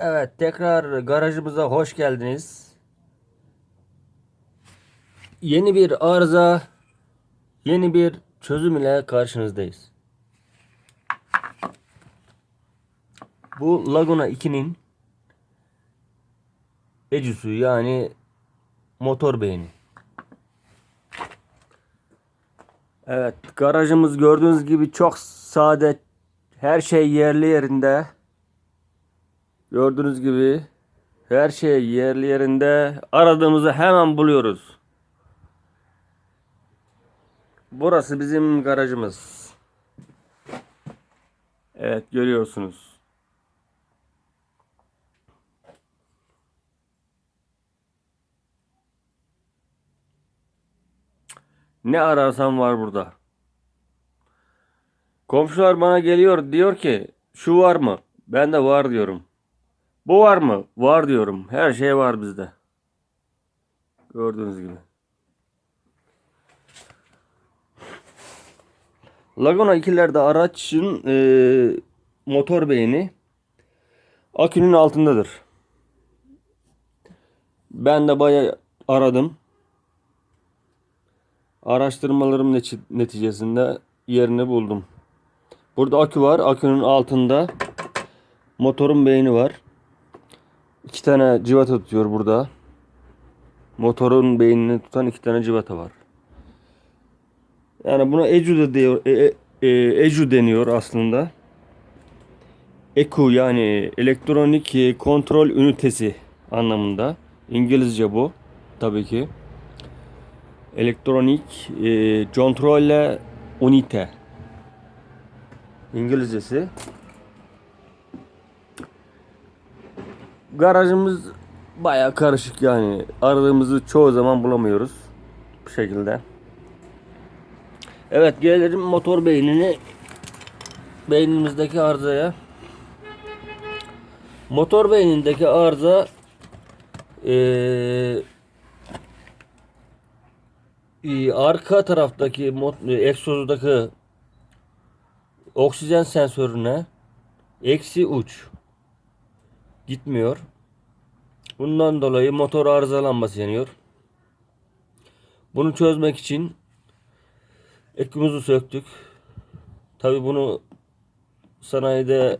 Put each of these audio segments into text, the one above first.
Evet tekrar garajımıza hoş geldiniz. Yeni bir arıza, yeni bir çözüm ile karşınızdayız. Bu Laguna 2'nin ecüsü yani motor beyni. Evet garajımız gördüğünüz gibi çok sade her şey yerli yerinde. Gördüğünüz gibi her şey yerli yerinde. Aradığımızı hemen buluyoruz. Burası bizim garajımız. Evet görüyorsunuz. Ne ararsan var burada. Komşular bana geliyor diyor ki şu var mı? Ben de var diyorum. Bu var mı? Var diyorum. Her şey var bizde. Gördüğünüz gibi. Laguna 2'lerde araçın e, motor beyni akünün altındadır. Ben de bayağı aradım. Araştırmalarım neti- neticesinde yerini buldum. Burada akü var. Akünün altında motorun beyni var. İki tane civata tutuyor burada. Motorun beynini tutan iki tane civata var. Yani buna ECU da diyor, e, e, e, ECU deniyor aslında. ECU yani elektronik kontrol ünitesi anlamında. İngilizce bu tabii ki. Elektronik e, kontrolle unite. İngilizcesi. Garajımız baya karışık yani. Aradığımızı çoğu zaman bulamıyoruz. Bu şekilde. Evet gelelim motor beynini beynimizdeki arızaya. Motor beynindeki arıza eee e, arka taraftaki e, egzozdaki oksijen sensörüne eksi uç gitmiyor. Bundan dolayı motor arızalanması yanıyor. Bunu çözmek için ekimizi söktük. Tabi bunu sanayide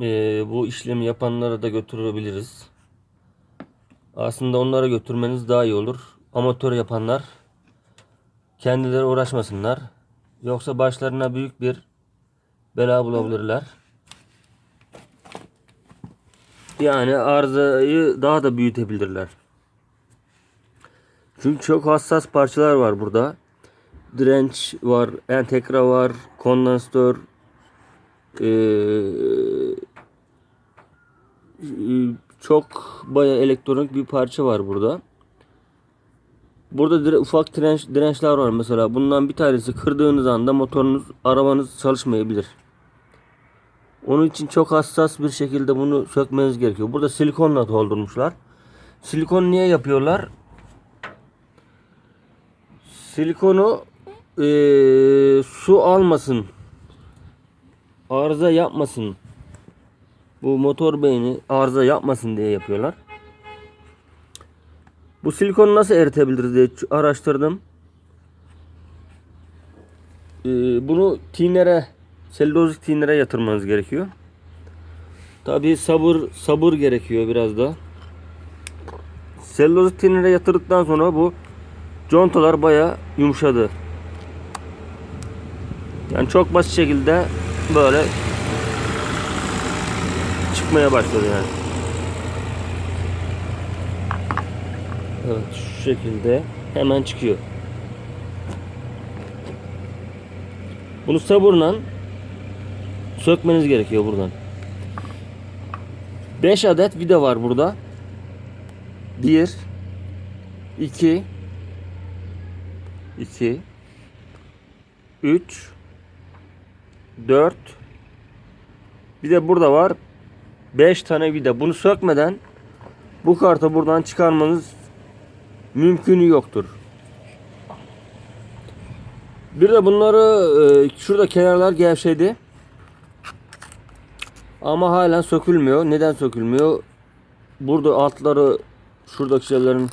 e, bu işlemi yapanlara da götürebiliriz. Aslında onlara götürmeniz daha iyi olur. Amatör yapanlar kendileri uğraşmasınlar. Yoksa başlarına büyük bir bela bulabilirler. Yani arızayı daha da büyütebilirler. Çünkü çok hassas parçalar var burada. Direnç var, entegre var, kondansatör, ee, çok baya elektronik bir parça var burada. Burada dire- ufak direnç, dirençler var mesela. Bundan bir tanesi kırdığınız anda motorunuz, arabanız çalışmayabilir. Onun için çok hassas bir şekilde bunu sökmeniz gerekiyor. Burada silikonla doldurmuşlar. Silikon niye yapıyorlar? Silikonu eee, su almasın. Arıza yapmasın. Bu motor beyni arıza yapmasın diye yapıyorlar. Bu silikonu nasıl eritebiliriz diye araştırdım. Ee, bunu tinlere, selülozik tinlere yatırmanız gerekiyor. Tabi sabır sabır gerekiyor biraz da. Selülozik tinlere yatırdıktan sonra bu contalar baya yumuşadı. Yani çok basit şekilde böyle çıkmaya başladı yani. Evet şu şekilde hemen çıkıyor. Bunu sabırla sökmeniz gerekiyor buradan. 5 adet vida var burada. 1 2 2 3 4 Bir de burada var 5 tane vida. Bunu sökmeden bu kartı buradan çıkarmanız mümkünü yoktur. Bir de bunları e, şurada kenarlar gevşedi. Ama halen sökülmüyor. Neden sökülmüyor? Burada altları şuradaki şeylerin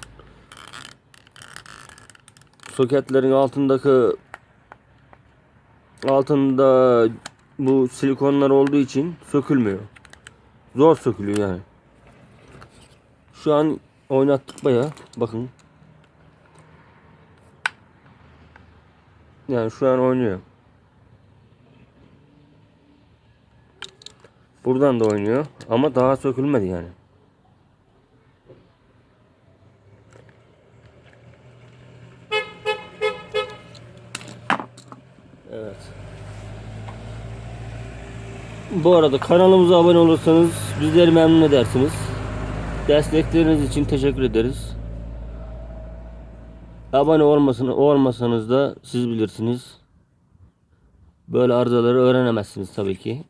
soketlerin altındaki altında bu silikonlar olduğu için sökülmüyor. Zor sökülüyor yani. Şu an oynattık baya. Bakın. Yani şu an oynuyor. Buradan da oynuyor ama daha sökülmedi yani. Evet. Bu arada kanalımıza abone olursanız bizleri memnun edersiniz. Destekleriniz için teşekkür ederiz. Abone olmasını olmasanız da siz bilirsiniz. Böyle arızaları öğrenemezsiniz tabii ki.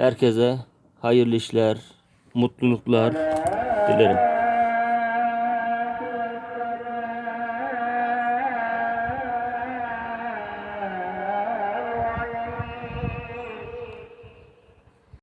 Herkese hayırlı işler, mutluluklar dilerim.